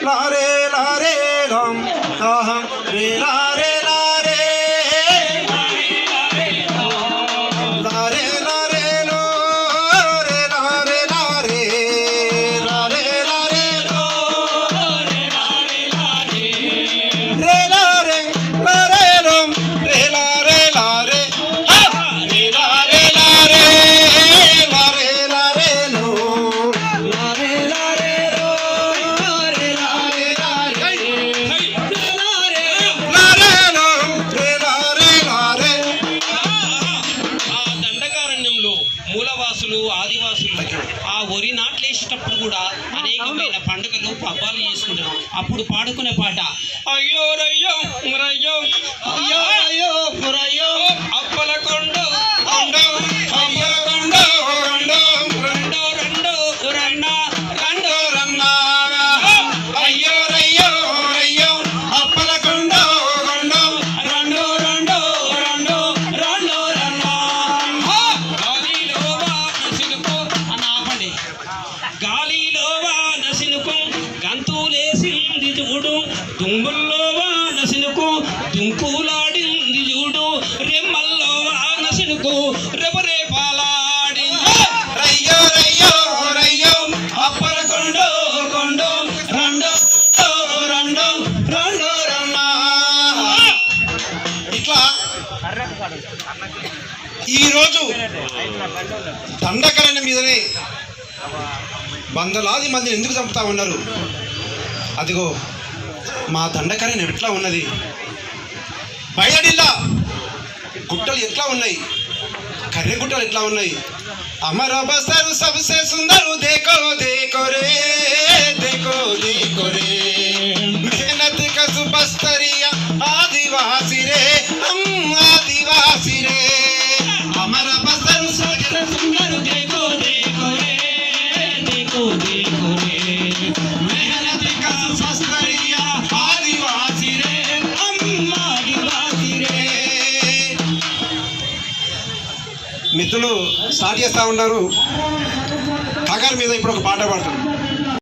আপনারে ఆ వరి నాట్లేసేటప్పుడు కూడా అనేకమైన పండుగలు పబ్బాలు చేసుకుంటారు. అప్పుడు పాడుకునే పాట అయ్యో రయ్యో రయ్యో అయ్యో అయ్యో రయ్యో చూడు దుంగుల్లో వానసినుకో దుంకులాడింది చూడు. రెమ్మల్లో వానసినుకో రెపరేపాలాడింది రయ్యో రయ్యో రయ్యో అప్పల కొండో కొండో రెండో రెండో రెండో రన్నా ఇట్లా ఈరోజు దండకరణ మీదనే వందలాది మందిని ఎందుకు చంపుతా ఉన్నారు? అదిగో మా దండకరణ ఎట్లా ఉన్నది బయడిల్లా గుట్టలు ఎట్లా ఉన్నాయి కర్రె గుట్టలు ఎట్లా ఉన్నాయి అమర బసరు సబ్సే సుందరు దేకో దేకో రే దేకో దేకో రే मेहनत कस बस्तरिया आदिवासी మిత్రులు స్టార్ట్ చేస్తా ఉన్నారు. కగారి మీద ఇప్పుడు ఒక పాట పాడుతున్నారు